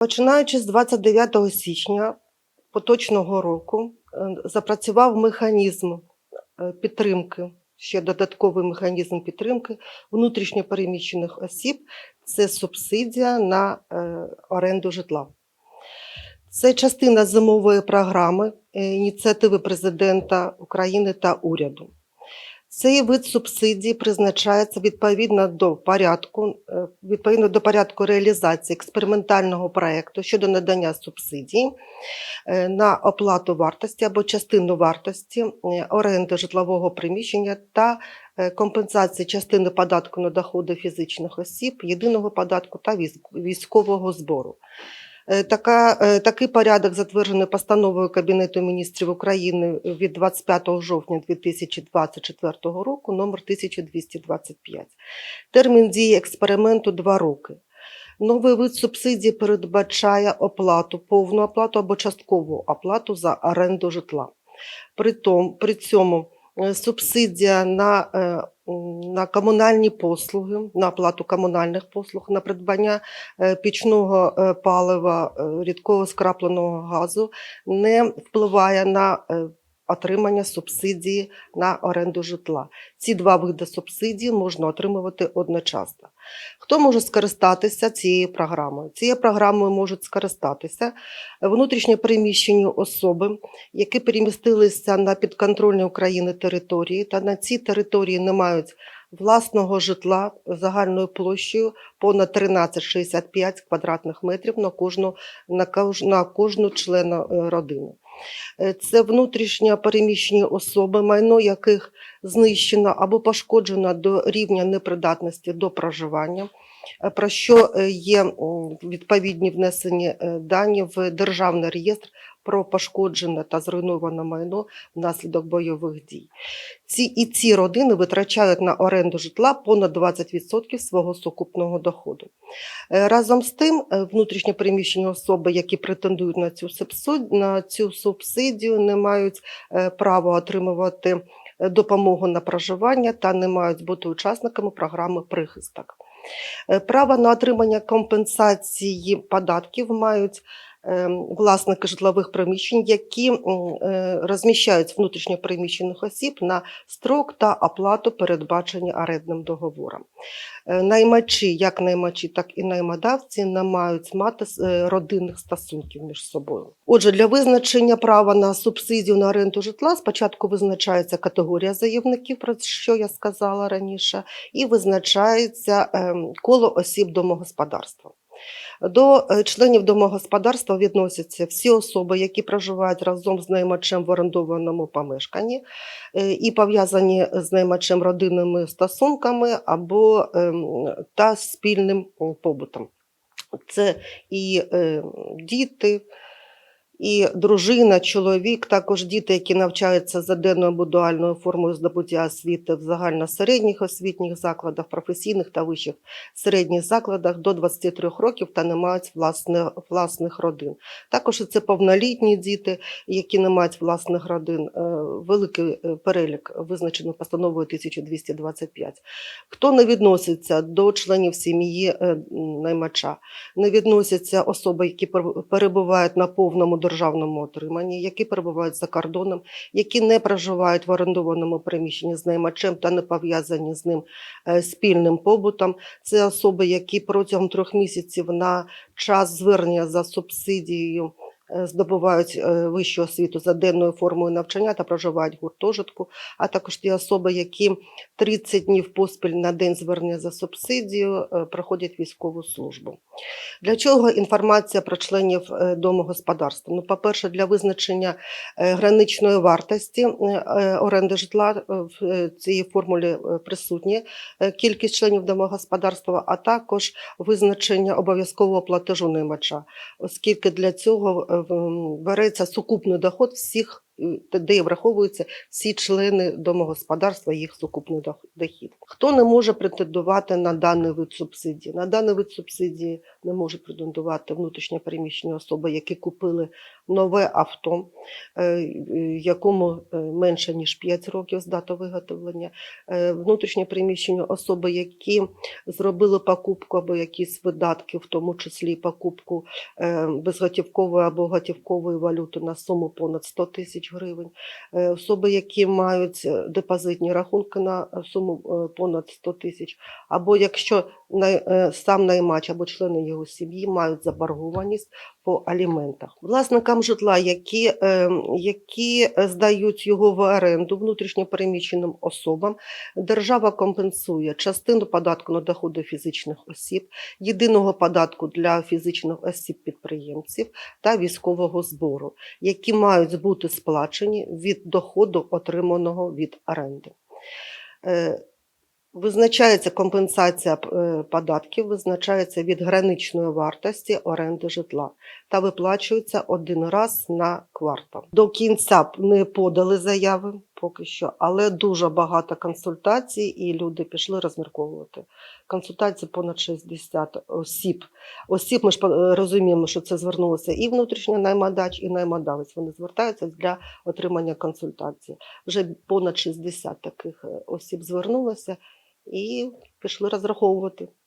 Починаючи з 29 січня поточного року е, запрацював механізм е, підтримки, ще додатковий механізм підтримки внутрішньопереміщених осіб це субсидія на е, оренду житла. Це частина зимової програми ініціативи президента України та уряду. Цей вид субсидій призначається відповідно до порядку, е, відповідно до порядку реалізації експериментального проекту щодо надання субсидій е, на оплату вартості або частину вартості е, оренди житлового приміщення та компенсації частини податку на доходи фізичних осіб, єдиного податку та військ- військового збору. Е, Така, е, такий порядок затверджений постановою Кабінету міністрів України від 25 жовтня 2024 року, номер 1225. Термін дії експерименту 2 роки. Новий вид субсидії передбачає оплату, повну оплату або часткову оплату за оренду житла. При, том, при цьому е, субсидія на, на комунальні послуги, на оплату комунальних послуг, на придбання е, пічного е, палива, е, рідкого скрапленого газу не впливає на отримання субсидії на оренду житла. Ці два види субсидій можна отримувати одночасно. Хто може скористатися цією програмою? Цією програмою можуть скористатися внутрішньо переміщені особи, які перемістилися на підконтрольні України території та на цій території не мають власного житла загальною площею понад 1365 квадратних метрів на кожну, на кож- на кожну члена е, родини. Е, Це внутрішньо переміщені особи, майно яких знищено або пошкоджено до рівня непридатності до проживання, е, про що е, є відповідні внесені дані в Державний реєстр про пошкоджене та зруйноване майно внаслідок бойових дій. Ці і ці родини витрачають на оренду житла понад 20% свого сукупного доходу. Е, Разом з тим, е, внутрішньо переміщені особи, які претендують на цю на цю субсидію, не мають е, права отримувати е, допомогу на проживання та не мають бути учасниками програми прихисток. Е, Право на отримання компенсації податків мають е, власники житлових приміщень, які е, розміщають внутрішньо переміщених осіб на строк та оплату, передбачені орендним договором. Е, Наймачі, як наймачі, так і наймодавці, не мають мати е, родинних стосунків між собою. Отже, для визначення права на субсидію на оренду житла спочатку визначається категорія заявників, про що я сказала раніше, і визначається ем, коло осіб домогосподарства. До е, членів домогосподарства відносяться всі особи, які проживають разом з наймачем в орендованому помешканні е, і пов'язані з наймачем родинними стосунками або ем, та спільним побутом. Це і е, діти, і дружина, чоловік, також діти, які навчаються за денною або дуальною формою здобуття освіти в загальносередніх освітніх закладах, професійних та вищих середніх закладах до 23 років та не мають власне, власних родин. Також це повнолітні діти, які не мають власних родин. Е, Великий е, перелік визначений постановою 1225. Хто не відноситься до членів сім'ї е, наймача, не відносяться особи, які перебувають на повному державному отриманні, які перебувають за кордоном, які не проживають в орендованому приміщенні з наймачем та не пов'язані з ним е, спільним побутом. Це особи, які протягом трьох місяців на час звернення за субсидією е, здобувають е, вищу освіту за денною формою навчання та проживають в гуртожитку, а також ті особи, які 30 днів поспіль на день звернення за субсидію проходять військову службу. Для чого інформація про членів е, домогосподарства? Ну, по-перше, для визначення е, граничної вартості е, оренди житла в цій формулі присутні кількість членів домогосподарства, а також визначення обов'язкового платежу наймача, оскільки для цього береться сукупний доход всіх де враховуються всі члени домогосподарства, їх сукупний дохід. Хто не може претендувати на даний вид субсидії? На даний вид субсидії не може претендувати внутрішньо переміщені особи, які купили нове авто, е, е, якому е, менше ніж 5 років з дати виготовлення, е, внутрішньо переміщені особи, які зробили покупку або якісь видатки, в тому числі покупку безготівкової або готівкової валюти на суму понад 100 тисяч гривень, е, особи, які мають е, депозитні рахунки на е, суму понад 100 тисяч, або якщо сам наймач або члени його сім'ї мають заборгованість по аліментах. Власникам житла, які, е, які здають його в оренду внутрішньо переміщеним особам, держава компенсує частину податку на доходи фізичних осіб, єдиного податку для фізичних осіб-підприємців та військового збору, які мають бути сплачені від доходу, отриманого від оренди. Е, Визначається компенсація е, податків, визначається від граничної вартості оренди житла та виплачується один раз на квартал. До кінця не подали заяви поки що, але дуже багато консультацій, і люди пішли розмірковувати. Консультації понад 60 осіб. Осіб ми ж е, розуміємо, що це звернулося і внутрішній наймадач, і наймадавець. Вони звертаються для отримання консультації. Вже понад 60 таких е, осіб звернулося і пішли розраховувати.